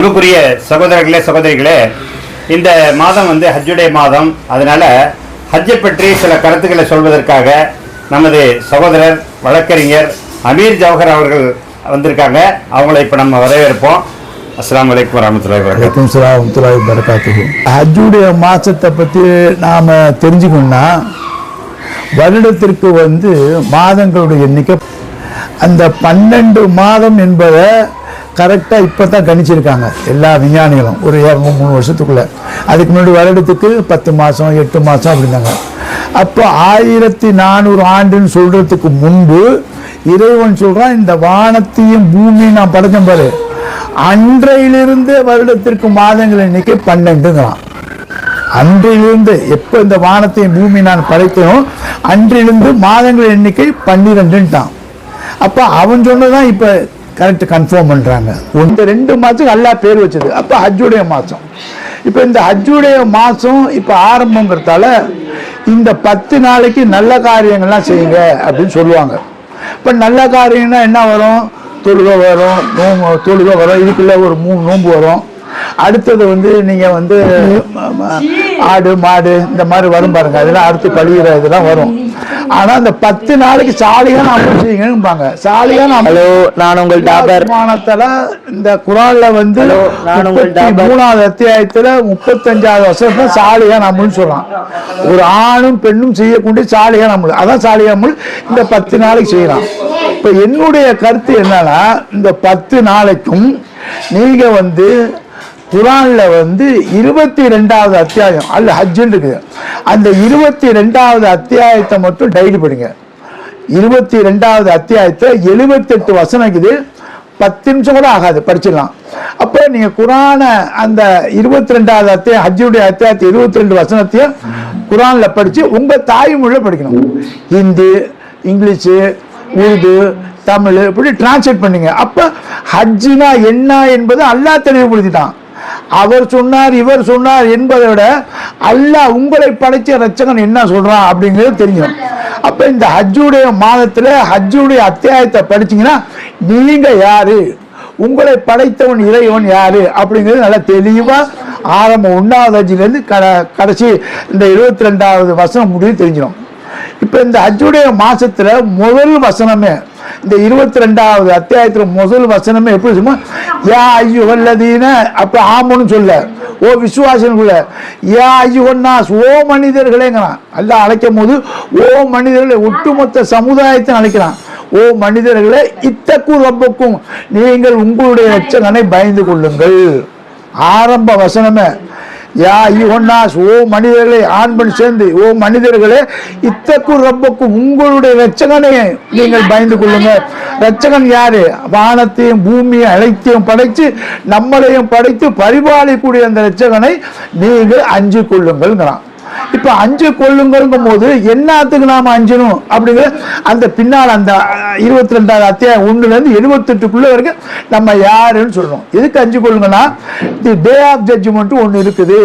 அன்புக்குரிய சகோதரர்களே சகோதரிகளே இந்த மாதம் வந்து ஹஜ்ஜுடைய மாதம். அதனால் ஹஜ்ஜை பற்றி சில கருத்துக்களை சொல்வதற்காக நமது சகோதரர் வழக்கறிஞர் அமீர் ஜவஹர் அவர்கள் வந்திருக்காங்க. அவங்கள இப்போ நம்ம வரவேற்போம். அஸ்ஸலாமு அலைக்கும் வரமத்துல்லாஹி வரகாத்துஹு வலைக்கம் சலாம் ஹஜ்ஜுடைய மாதத்தை பற்றி நாம் தெரிஞ்சுக்கணும்னா வருடத்திற்கு வந்து மாதங்களுடைய எண்ணிக்கை அந்த பன்னெண்டு மாதம் என்பதை கரெக்டாக இப்போ தான் கணிச்சிருக்காங்க எல்லா விஞ்ஞானிகளும். ஒரு இரநூறு மூணு வருஷத்துக்குள்ள. அதுக்கு முன்னாடி வருடத்துக்கு பத்து மாதம் எட்டு மாதம் அப்படின்னாங்க. அப்போ ஆயிரத்தி நானூறு ஆண்டுன்னு சொல்கிறதுக்கு முன்பு இறைவன் சொல்கிறான் இந்த வானத்தையும் பூமியும் நான் படைச்சேன் பாரு. அன்றையிலிருந்து வருடத்திற்கு மாதங்கள் எண்ணிக்கை பன்னெண்டுங்கிறான். அன்றிலிருந்து எப்போ இந்த வானத்தையும் பூமி நான் படைத்தனோ அன்றிலிருந்து மாதங்கள் எண்ணிக்கை பன்னிரெண்டுன்ட்டான். அப்போ அவன் சொன்னதான் இப்போ கரெக்ட் கன்ஃபார்ம் பண்ணுறாங்க இந்த ரெண்டு மாதத்துக்கு நல்லா பேர் வச்சது. அப்போ ஹஜ்ஜுடைய மாதம் இப்போ இந்த ஹஜ்ஜுடைய மாதம் இப்போ ஆரம்பங்கிறதால இந்த பத்து நாளைக்கு நல்ல காரியங்கள்லாம் செய்யுங்க அப்படின்னு சொல்லுவாங்க. இப்போ நல்ல காரியம்னா என்ன வரும்? தொழுகை வரும் நோம்பு தொழுகை வரும். இதுக்குள்ள ஒரு மூணு நோம்பு வரும். அடுத்தது வந்து நீங்க வந்து ஆடு மாடு இந்த மாதிரி வரும் பாருங்க. அதெல்லாம் அடுத்து கழிகிற இதெல்லாம் வரும். ஆனா இந்த பத்து நாளைக்கு சாலியான அமல் செய்யுங்கன்னு சாலியான ஹலோ நான் உங்கள் டாபர். மானத்துல இந்த குரான்ல வந்து நான் உங்கள். மூணாவது அத்தியாயத்துல முப்பத்தஞ்சாவது வருஷத்துல சாலியான அமல்னு சொல்றான். ஒரு ஆணும் பெண்ணும் செய்யக்கூடிய சாலியான அமல் அதான் சாலியான அமல் இந்த பத்து நாளைக்கு செய்யலாம். இப்ப என்னுடைய கருத்து என்னன்னா இந்த பத்து நாளைக்கும் நீங்க வந்து குரானில் வந்து இருபத்தி ரெண்டாவது அத்தியாயம் அல்ல ஹஜ்ஜுன்னு இருக்குது. அந்த இருபத்தி ரெண்டாவது அத்தியாயத்தை மட்டும் டைரி படிங்க. இருபத்தி ரெண்டாவது அத்தியாயத்தை எழுபத்தெட்டு வசனம் இருக்குது. பத்து நிமிஷம் கூட ஆகாது படிச்சிடலாம். அப்போ நீங்கள் குரானை அந்த இருபத்தி ரெண்டாவது அத்தியாயம் ஹஜ்ஜுடைய அத்தியாயத்தை இருபத்தி ரெண்டு வசனத்தையும் குரானில் படித்து உங்கள் தாய்மொழியில் படிக்கணும். ஹிந்தி இங்கிலீஷு உருது தமிழ் இப்படி டிரான்ஸ்லேட் பண்ணுங்க. அப்போ ஹஜ்ஜினா என்ன என்பது அல்லா தெளிவுபடுத்திட்டான். அவர் சொன்னார் இவர் சொன்னார் என்பதை விட அல்லா உங்களை படைச்ச ரச்சகன் என்ன சொல்றான் அப்படிங்கிறது தெரியும் அப்ப இந்த ஹஜ்ஜுடைய மாதத்துல ஹஜ்ஜுடைய அத்தியாயத்தை படிச்சீங்கன்னா நீங்க யாரு? உங்களை படைத்தவன் இறைவன் யாரு? அப்படிங்கிறது நல்லா தெளிவா ஆரம்பம் ஒன்றாவது ஹஜ்ஜிலேருந்து கட கடைசி இந்த இருபத்தி ரெண்டாவது வசனம் முடிவு தெரிஞ்சிடும். இப்போ இந்த ஹஜ்ஜுடைய மாசத்துல முதல் வசனமே இந்த இருபத்தி ரெண்டாவது அத்தியாயத்துல முதல் வசனமே எப்படி இருக்குமோ யா ஐயோ வல்லதீன அப்ப ஆமன்னு சொல்ல ஓ விசுவாசனுக்குள்ள யா ஐயோ ஓ மனிதர்களேங்கிறான் அல்ல அழைக்கும் போது ஓ மனிதர்களை ஒட்டுமொத்த சமுதாயத்தை அழைக்கிறான் ஓ மனிதர்களே இத்தக்கு ரப்புக்கும் நீங்கள் உங்களுடைய ரட்சகனை பயந்து கொள்ளுங்கள் ஆரம்ப வசனமே யா யுகன்னாஸ் ஓ மனிதர்களே ஆண் பெண் சேர்ந்து ஓ மனிதர்களே இத்தக்கு ரப்பக்கும் உங்களுடைய ரட்சகனை நீங்கள் பயந்து கொள்ளுங்க. ரட்சகன் யாரு? வானத்தையும் பூமியும் அனைத்தையும் படைத்து நம்மளையும் படைத்து பரிபாலிக்கூடிய அந்த ரட்சகனை நீங்கள் அஞ்சு கொள்ளுங்கள்ங்கிறான். இப்ப அஞ்சு கொள்ளுங்கும் போது என்னத்துக்கு நாம அஞ்சணும் அப்படிங்கிற அந்த பின்னால் அந்த இருபத்தி ரெண்டாவது அத்தியாயம் ஒண்ணுல இருந்து எழுபத்தெட்டுக்குள்ள வரைக்கும் நம்ம யாருன்னு சொல்றோம். எதுக்கு அஞ்சு கொள்ளுங்கன்னா தி டே ஆஃப் ஜட்ஜ்மெண்ட் ஒண்ணு இருக்குது.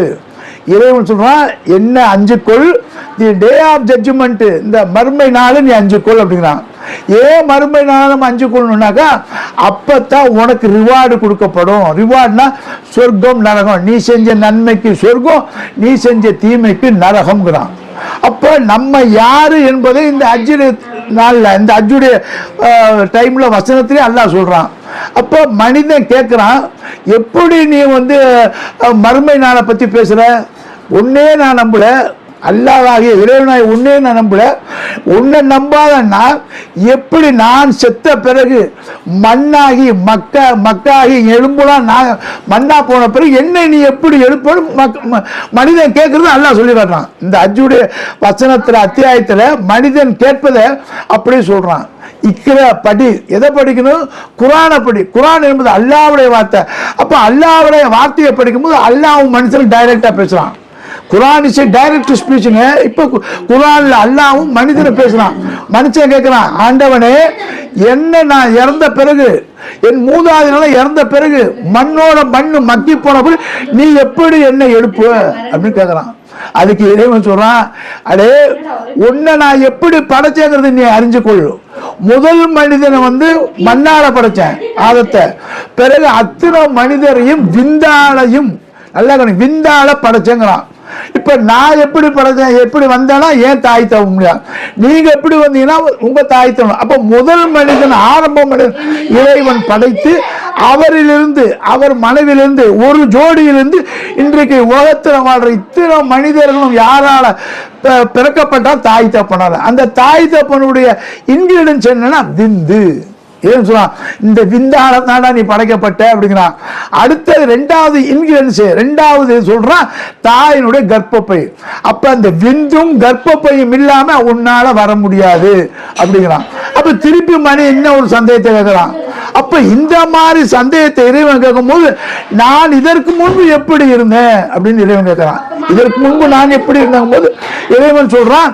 இறைவன் சொல்றான் என்ன அஞ்சு கொள்? தி டே ஆஃப் ஜட்ஜ்மெண்ட் இந்த மறுமை நாள் நீ அஞ்சு கொள் அப்படிங்கிறான். ஏன் மறுமை நாளும் அஞ்சு கொள்ளணும்னாக்கா அப்பத்தான் உனக்கு ரிவார்டு கொடுக்கப்படும். ரிவார்ட்னா சொர்க்கம் நரகம். நீ செஞ்ச நன்மைக்கு சொர்க்கம் நீ செஞ்ச தீமைக்கு நரகம்ங்கிறான். அப்போ நம்ம யாரு என்பதை இந்த அஜ்ஜு நாளில் இந்த அஜ்ஜுடைய டைம்ல வசனத்திலே அல்லாஹ் சொல்றான். அப்போ மனிதன் கேட்குறான் எப்படி நீ வந்து மறுமை நாளை பற்றி பேசுற? ஒன்னே நான் நம்பல. அல்லாவாகிய இறைவனாய் உன்னே நான் நம்பல. உன்னை நம்பாத நான் எப்படி நான் செத்த பிறகு மண்ணாகி மக்க மக்காகி எலும்புலாம் நான் மண்ணா போன பிறகு என்னை நீ எப்படி எழுப்பணும்? மக்- மனிதன் கேட்கறது அல்லாஹ் சொல்லி வர்றான் இந்த அஜுடைய வசனத்தில் அத்தியாயத்தில் மனிதன் கேட்பதை அப்படியே சொல்றான். இக்கிற படி எதை படிக்கணும்? குரானை படி. குரான் என்பது அல்லாவுடைய வார்த்தை. அப்ப அல்லாவுடைய வார்த்தையை படிக்கும்போது அல்லாவும் மனுஷன் டைரக்டா பேசுறான். குரான் இஸ் டைரக்ட் ஸ்பீச்சுங்க இப்போ குரானில் அல்லாவும் மனிதனை பேசுகிறான் மனுஷன் கேட்குறான் ஆண்டவனே என்ன நான் இறந்த பிறகு என் மூதாதையெல்லாம் இறந்த பிறகு மண்ணோட மண்ணு மக்கி போன பிறகு நீ எப்படி என்னை எழுப்பு அப்படின்னு கேட்குறான் அதுக்கு இறைவன் சொல்றான் அடே உன்னை நான் எப்படி படைச்சேங்கிறது நீ அறிஞ்சு கொள் முதல் மனிதனை வந்து மண்ணால படைச்சேன் ஆதத்தை. பிறகு அத்தனை மனிதரையும் விந்தாலையும் நல்லா விந்தால படைச்சேங்கிறான். இப்ப நான் எப்படி பிறந்தேன் எப்படி வந்தேன்னா ஏன் தாய் தவ முடியாது நீங்க எப்படி வந்தீங்கன்னா உங்க தாய் தவம் அப்போ முதல் மனிதன் ஆரம்ப மனிதன் இறைவன் படைத்து அவரிலிருந்து அவர் மனைவிலிருந்து ஒரு ஜோடியிலிருந்து இன்றைக்கு உலகத்தில் வாழ்ற இத்தனை மனிதர்களும் யாரால பிறக்கப்பட்டால் தாய் தப்பனால அந்த தாய் தப்பனுடைய இன்கிரீடியன்ஸ் என்னன்னா விந்து. ஏன் சொல்றான் இந்த விந்தால நீ படைக்கப்பட்ட அப்படிங்கிறான். அடுத்தது ரெண்டாவது இன்கிரியன்ஸ் ரெண்டாவது சொல்றான் தாயினுடைய கர்ப்பப்பை. அப்ப அந்த விந்தும் கர்ப்பப்பையும் இல்லாம உன்னால வர முடியாது அப்படிங்கிறான். அப்ப திருப்பி மணி என்ன ஒரு சந்தேகத்தை கேட்கிறான் அப்ப இந்த மாதிரி சந்தேகத்தை இறைவன் கேட்கும்போது நான் இதற்கு முன்பு எப்படி இருந்தேன் அப்படின்னு இறைவன் கேட்கிறான் இதற்கு முன்பு நான் எப்படி இருந்தேன் போது இறைவன் சொல்றான்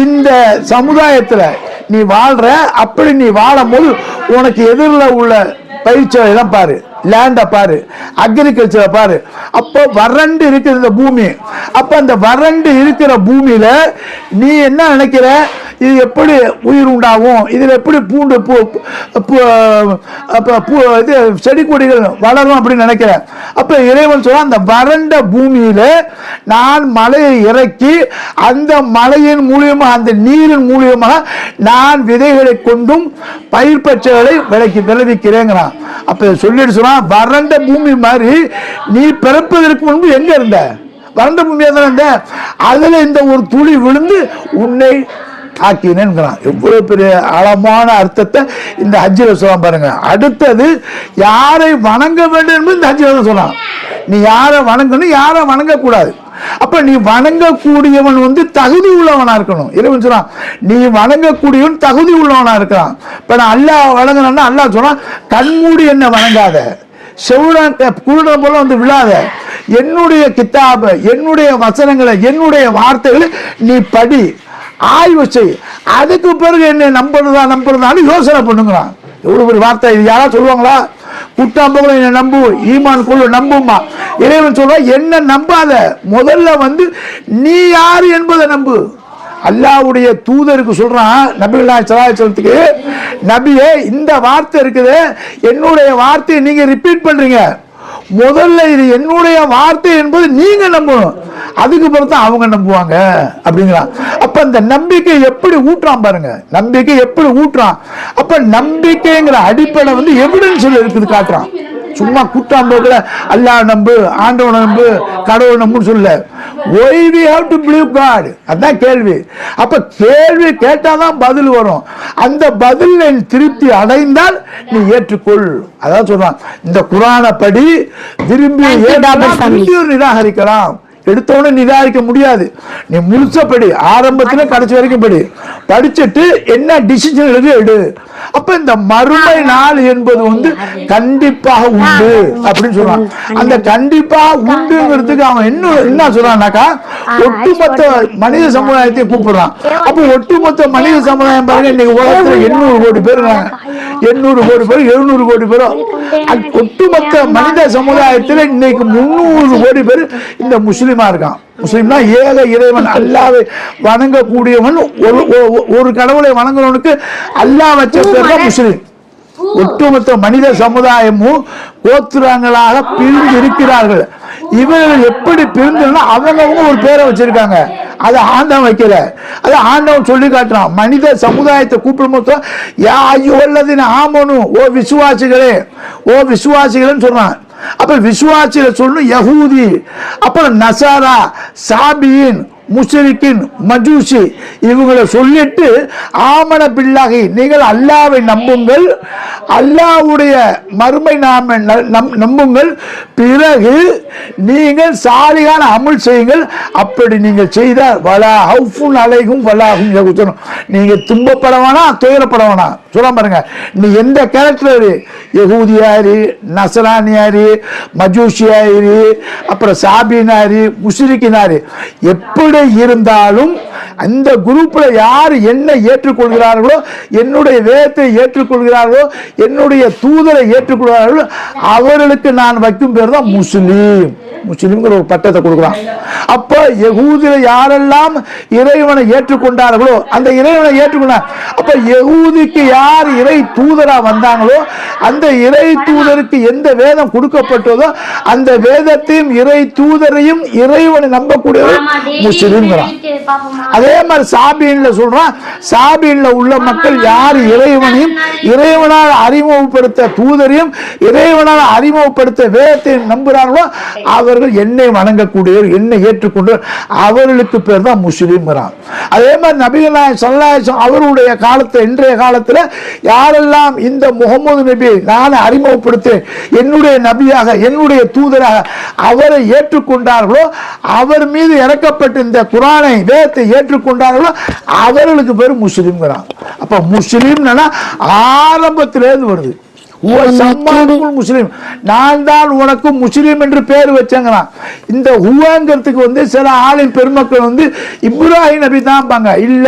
இந்த சமுதாயத்துல நீ வாழ்ற அப்படி நீ வாழும்போது உனக்கு எதிரில் உள்ள பயிற்சியெல்லாம் பாரு. லேண்டை பாரு. அக்ரிகல்ச்சரை பாரு. அப்போ வறண்டு இருக்கிற இந்த பூமி. அப்போ அந்த வறண்டு இருக்கிற பூமியில் நீ என்ன நினைக்கிற? இது எப்படி உயிர் உண்டாகும்? இதில் எப்படி பூண்டு பூ பூ பூ இது செடி கொடிகள் வளரும் அப்படின்னு நினைக்கிறேன். அப்போ இறைவன் சொல்ல அந்த வறண்ட பூமியில் நான் மலையை இறக்கி அந்த மலையின் மூலியமாக அந்த நீரின் மூலியமாக நான் விதைகளை கொண்டும் பயிர் பச்சைகளை விளைக்கி விளைவிக்கிறேங்கிறான். அப்போ சொல்லிட்டு சொன்னால் வறண்ட பூமி மாதிரி நீ பிறப்பதற்கு முன்பு எங்கே இருந்த? வறண்ட பூமியாக தான் இருந்த? அதில் இந்த ஒரு துளி விழுந்து உன்னை தாக்கினேன்கிறான் எவ்வளோ பெரிய ஆழமான அர்த்தத்தை இந்த ஹஜ்ஜில் சொல்லலாம் பாருங்க. அடுத்தது யாரை வணங்க வேண்டும் என்பது இந்த ஹஜ்ஜில் தான் நீ யாரை வணங்கணும் யாரை வணங்கக்கூடாது. அப்ப நீ வணங்கக்கூடியவன் வந்து தகுதி உள்ளவனா இருக்கணும். இறைவன் சொல்றான் நீ வணங்கக்கூடியவன் தகுதி உள்ளவனா இருக்கலாம் இப்ப நான் அல்லாஹ் வணங்கினா அல்லாஹ் சொன்னா கண்மூடி என்ன வணங்காத. செவுடன் குருடன் போல வந்து விழாத. என்னுடைய கித்தாப என்னுடைய வசனங்களை என்னுடைய வார்த்தைகளை நீ படி. ஆய்வு செய். அதுக்கு பிறகு என்ன நம்புறதா நம்புறதான்னு யோசனை பண்ணுங்கிறான் எவ்வளவு பெரிய வார்த்தை இது யாராவது சொல்லுவாங்களா? குட்டாம்பங்களும் என்னை நம்பு ஈமான் கொள்ளு நம்புமா இறைவன் சொல்ற என்ன நம்பாத முதல்ல வந்து நீ யாரு என்பதை நம்பு. அல்லாவுடைய தூதருக்கு சொல்றான் நபிகளா சலாச்சலத்துக்கு நபியே இந்த வார்த்தை இருக்குது என்னுடைய வார்த்தையை நீங்க ரிப்பீட் பண்றீங்க. முதல்ல இது என்னுடைய வார்த்தை என்பது நீங்க நம்பணும். அதுக்கு பிறகு தான் அவங்க நம்புவாங்க அப்படிங்கிறான். அப்ப இந்த நம்பிக்கை எப்படி ஊட்டுறான் பாருங்க. நம்பிக்கை எப்படி ஊட்டுறான்? அப்ப நம்பிக்கைங்கிற அடிப்படை வந்து எவிடன்ஸ்ல இருக்குது காட்டுறான். சும்மா கூட்டாம்போக்கில் அல்லா நம்பு ஆண்டவனை நம்பு கடவுள் நம்புன்னு சொல்ல why we have to believe God அதான் கேள்வி. அப்ப கேள்வி கேட்டாதான் பதில் வரும். அந்த பதில் நீ திருப்தி அடைந்தால் நீ ஏற்றுக்கொள். அதான் சொல்றான். இந்த குரானை படி. Sami. விரும்பி நிராகரிக்கலாம். எடுத்தோடனே நிராகரிக்க முடியாது. நீ முழுச படி ஆரம்பத்துல கடைசி வரைக்கும் படி. படிச்சுட்டு என்ன டிசிஷன் எழுதி எடு. அப்ப இந்த மறுமை நாள் என்பது வந்து கண்டிப்பாக உண்டு அப்படின்னு சொல்றான் அந்த கண்டிப்பா உண்டுங்கிறதுக்கு அவன் என்ன என்ன சொல்றான்னாக்கா ஒட்டுமொத்த மனித சமுதாயத்தை கூப்பிடுறான். அப்ப ஒட்டுமொத்த மனித சமுதாயம் பாருங்க இன்னைக்கு உலகத்துல எண்ணூறு கோடி பேர் எண்ணூறு கோடி பேர் எழுநூறு கோடி பேர். அது ஒட்டுமொத்த மனித சமுதாயத்தில் இன்னைக்கு முந்நூறு கோடி பேர் இந்த முஸ்லிமா இருக்கான். முஸ்லிம்னா ஏக இறைவன் அல்லாவை வணங்கக்கூடியவன் ஒரு கடவுளை வணங்குறவனுக்கு அல்லாஹ் வச்ச பேர் தான் முஸ்லிம். ஒட்டுமொத்த மனித சமுதாயமும் கோத்திரங்களாக பிரிந்து இருக்கிறார்கள். இவர்கள் எப்படி பிரிந்துன்னா அவங்கவுங்க ஒரு பேரை வச்சிருக்காங்க. அது ஆண்டவன் வைக்கல. அது ஆண்டவன் சொல்லி காட்டுறான். மனித சமுதாயத்தை கூப்பிடும்போது யா ஐயோ உள்ளதுன்னு ஆமனும் ஓ விசுவாசிகளே ஓ விசுவாசிகளேன்னு சொல்றான். அப்ப விசுவாசிகள் சொல்லணும் யகூதி அப்புறம் நசாரா சாபியின் முஷரிக்கின் மஜூசி. இவங்களை சொல்லிட்டு ஆமன பில்லாகி நீங்கள் அல்லாவை நம்புங்கள் அல்லாவுடைய மறுமை நாம நம்- நம்புங்கள். பிறகு நீங்கள் சாலிகான அமுல் செய்யுங்கள். அப்படி நீங்கள் செய்தால் வலா ஹவுஃபுன் அலைகும் வலாகும் சொல்லணும் நீங்கள் துன்பப்பட வேணாம் துயரப்பட வேணாம் சொல்ல பாருங்க. நீ எந்த கேரக்டர் யகூதியாரு நசரானியாரு மஜூசியாரு அப்புறம் சாபினாரு முஸ்லிக்கினாரு எப்படி இருந்தாலும் அந்த குரூப்ல யார் என்ன ஏற்றுக்கொள்கிறார்களோ என்னுடைய வேதத்தை ஏற்றுக்கொள்கிறார்களோ என்னுடைய தூதரை ஏற்றுக்கொள்கிறார்களோ அவர்களுக்கு நான் வைக்கும் பேர் தான் முஸ்லீம். முஸ்லீம்ங்கிற ஒரு பட்டத்தை கொடுக்குறான். அப்ப யகூதில யாரெல்லாம் இறைவனை ஏற்றுக்கொண்டார்களோ அந்த இறைவனை ஏற்றுக்கொண்டார் அப்ப யகூதிக்கு யார் இறை தூதரா வந்தாங்களோ அந்த இறை தூதருக்கு எந்த வேதம் கொடுக்கப்பட்டதோ அந்த வேதத்தையும் இறை தூதரையும் இறைவனை நம்பக்கூடியவர் முஸ்லீம்ங்கிறான். அதே மாதிரி சாபியன்ல சொல்றான் சாபியன்ல உள்ள மக்கள் யார்? இறைவனையும் இறைவனால் அறிமுகப்படுத்த தூதரையும் இறைவனால் அறிமுகப்படுத்த வேதத்தையும் நம்புறாங்களோ அவர்கள் என்னை வணங்கக்கூடியவர் என்னை ஏற்றுக்கொண்டவர் அவர்களுக்கு பேர் தான் முஸ்லீம்ங்கிறான். அதே மாதிரி நபிகள் ஸல்லல்லாஹு அவருடைய காலத்துல இன்றைய காலத்துல யாரெல்லாம் இந்த முகமது நபி நான் அறிமுகப்படுத்தேன் என்னுடைய நபியாக என்னுடைய தூதராக அவரை ஏற்றுக்கொண்டார்களோ அவர் மீது இறக்கப்பட்ட இந்த குரானை வேதத்தை ஏற்றுக்கொண்டார்களோ அவர்களுக்கு பேர் முஸ்லீம்ங்கிறான் அப்ப முஸ்லீம்னா ஆரம்பத்திலேருந்து வருது. "ஹுவ சம்மாக்குல் முஸ்லீம். நான் தான் உனக்கு முஸ்லீம் என்று பேர் வச்சேங்கிறான். இந்த ஹுவங்கிறதுக்கு வந்து சில ஆளின் பெருமக்கள் வந்து இப்ராஹிம் நபி தான்பாங்க இல்ல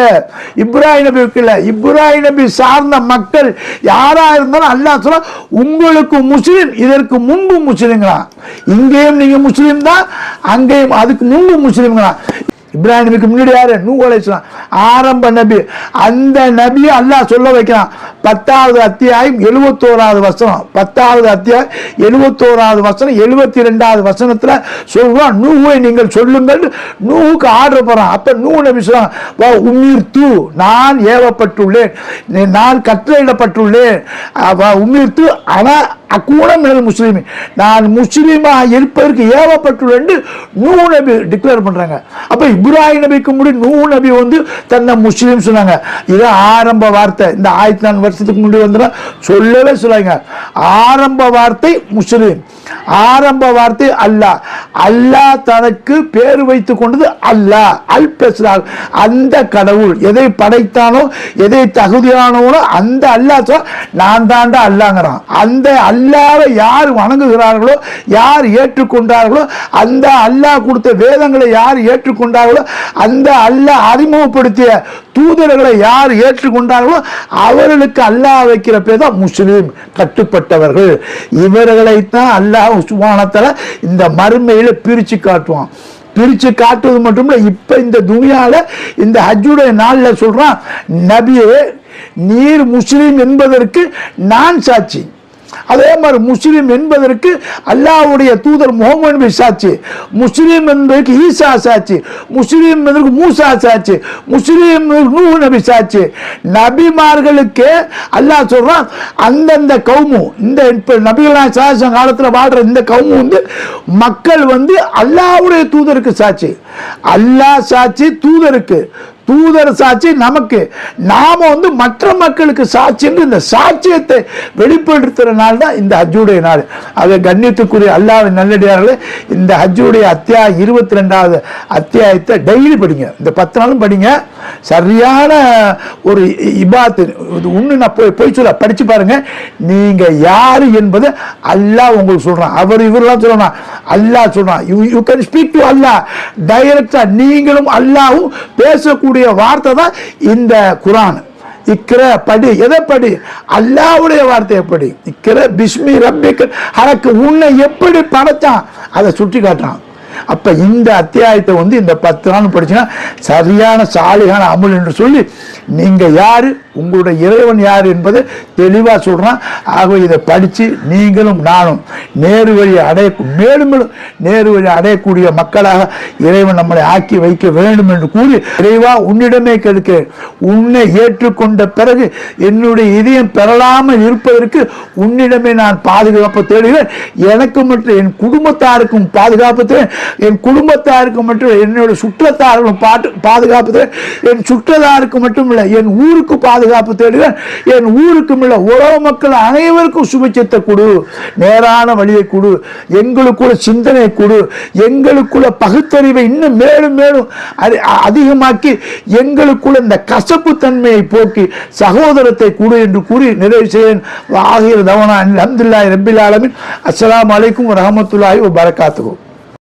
இப்ராஹிம் நபிக்கு இல்ல. இப்ராஹிம் நபி சார்ந்த மக்கள் யாரா இருந்தாலும் அல்லாஹ் சொல்ல உங்களுக்கு முஸ்லீம் இதற்கு முன்பு முஸ்லீம்ங்களாம் இங்கேயும் நீங்க முஸ்லீம் தான் அங்கேயும் அதுக்கு முன்பு முஸ்லீம்ங்களாம் இப்ராஹிமுக்கு முன்னாடி யாரு? நூ அலைஹிஸ்ஸலாம் ஆரம்ப நபி. அந்த நபியை அல்லாஹ் சொல்ல வைக்கிறான். பத்தாவது அத்தியாயம் எழுபத்தோராவது வசனம். பத்தாவது அத்தியாயம் எழுபத்தோராவது வசனம் எழுபத்தி ரெண்டாவது வசனத்தில் சொல்லுவான் நூவை நீங்கள் சொல்லுங்கள். நூவுக்கு ஆர்டர் போகிறான் அப்போ நூ நபி வா உமீர் தூ நான் ஏவப்பட்டுள்ளேன். நான் கட்டளையிடப்பட்டுள்ளேன். உமீர் தூ ஆனால் அக்கூடம் மினல் முஸ்லீம். நான் முஸ்லீமாக இருப்பதற்கு ஏவப்பட்டுள்ளேன் என்று நூ நபி டிக்ளேர் பண்ணுறாங்க அப்போ இப்ராஹிம் நபிக்கு முன்னாடி நூ நபி வந்து தன்னை முஸ்லீம் சொன்னாங்க. இது ஆரம்ப வார்த்தை. இந்த ஆயிரத்தி நாலு வருஷத்துக்கு முன்னாடி வந்து சொல்லவே சொல்லாங்க ஆரம்ப வார்த்தை முஸ்லீம். ஆரம்ப வார்த்தை அல்லாஹ். அல்லாஹ் தனக்கு பேர் வைத்து கொண்டது அல்லாஹ். அல் பேசுறார் அந்த கடவுள் எதை படைத்தானோ எதை தகுதியானவனோ அந்த அல்லாஹ் நான் தாண்டா அல்லாங்கிறான் அந்த அல்லாவை யார் வணங்குகிறார்களோ யார் ஏற்றுக்கொண்டார்களோ அந்த அல்லாஹ் கொடுத்த வேதங்களை யார் ஏற்றுக்கொண்டார்களோ அந்த அல்லாஹ் அறிமுகப்படுத்திய தூதர்களை யார் ஏற்றுக்கொண்டார்களோ அவர்களுக்கு அல்லாஹ் வைக்கிற பேர் தான் முஸ்லீம் கட்டுப்பட்டவர்கள். இவர்களைத்தான் அல்லாஹ் சுபானத்தில் இந்த மறுமையில் பிரித்து காட்டுவான். பிரித்து காட்டுவது மட்டும் இல்லை இப்போ இந்த துணியால் இந்த ஹஜ்ஜுடைய நாளில் சொல்கிறான் நபியே நீர் முஸ்லீம் என்பதற்கு நான் சாட்சி. அதே மாதிரி முஸ்லீம் என்பதற்கு அல்லாஹ்வுடைய தூதர் முகமது நபி சாட்சி முஸ்லீம் என்பதற்கு ஈசா சாட்சி முஸ்லீம் என்பதற்கு மூசா சாட்சி முஸ்லீம் என்பதற்கு நூஹ் நபி சாட்சி. நபிமார்களுக்கு அல்லாஹ் சொல்றான் அந்தந்த கவுமு இந்த இப்போ நபிகள் சாசம் காலத்துல வாழ்ற இந்த கவுமு வந்து மக்கள் வந்து அல்லாவுடைய தூதருக்கு சாட்சி. அல்லாஹ் சாட்சி தூதருக்கு. தூதர் சாட்சி நமக்கு. நாம வந்து மற்ற மக்களுக்கு சாட்சி என்று இந்த சாட்சியத்தை வெளிப்படுத்துகிற நாள் தான் இந்த ஹஜ்ஜுடைய நாள். அதை கண்ணியத்துக்குரிய அல்லாவின் நல்லடியார்களே இந்த ஹஜ்ஜுடைய அத்தியாயம் இருபத்தி ரெண்டாவது அத்தியாயத்தை டெய்லி படிங்க. இந்த பத்து நாளும் படிங்க. சரியான ஒரு இ- இபாத்து இது ஒண்ணு நான் போய் போய் சொல்ல படிச்சு பாருங்க. நீங்கள் யார் என்பது அல்லாஹ் உங்களுக்கு சொல்றான். அவர் இவரெல்லாம் சொல்றான்? அல்லாஹ் சொல்றான். You you can speak to Allah. டைரக்டாக நீங்களும் அல்லாஹ்வும் பேசக்கூடிய வார்த்தை தான் இந்த குரான். இக்கிற படி எதை படி? அல்லாஹ்வுடைய வார்த்தையை படி. இக்கிற பிஸ்மி ரப்பிக்கு ஹரக்கு உன்னை எப்படி படைச்சான்? அதை சுட்டி காட்டுறான் அப்ப இந்த அத்தியாயத்தை வந்து இந்த பத்து நாள் படிச்சுன்னா சரியான சாலிகான அமுல் என்று சொல்லி நீங்க யாரு? உங்களுடைய இறைவன் யார் என்பதை தெளிவாக சொல்றான். ஆகவே இதை படித்து நீங்களும் நானும் நேரு வழியை அடைய மேலும் மேலும் நேரு வழி அடையக்கூடிய மக்களாக இறைவன் நம்மளை ஆக்கி வைக்க வேண்டும் என்று கூறி இறைவா உன்னிடமே கேட்கிறேன். உன்னை ஏற்றுக்கொண்ட பிறகு என்னுடைய இதயம் பெறலாமல் இருப்பதற்கு உன்னிடமே நான் பாதுகாப்பு தேடுகிறேன். எனக்கு மட்டும் என் குடும்பத்தாருக்கும் பாதுகாப்பு தேவை என் குடும்பத்தாருக்கு மட்டும் என்னோட சுற்றத்தார்களும் பாட்டு பாதுகாப்பு தேவை என் சுற்றத்தாருக்கு மட்டும் இல்லை என் ஊருக்கு பாதுகாப்பு தேடுவேன் என் ஊருக்கும் இல்லை உறவு மக்கள் அனைவருக்கும் சுபிச்சத்தை கொடு. நேரான வழியை கொடு. எங்களுக்குள்ள சிந்தனை கொடு. எங்களுக்குள்ள பகுத்தறிவை இன்னும் மேலும் மேலும் அதிகமாக்கி எங்களுக்குள்ள இந்த கசப்பு தன்மையை போக்கி சகோதரத்தை கொடு என்று கூறி நிறைவு செய்ய ஆகிய தவனா அலமதுல்லாஹி ரபில் ஆலமின். அஸ்ஸலாமு அலைக்கும்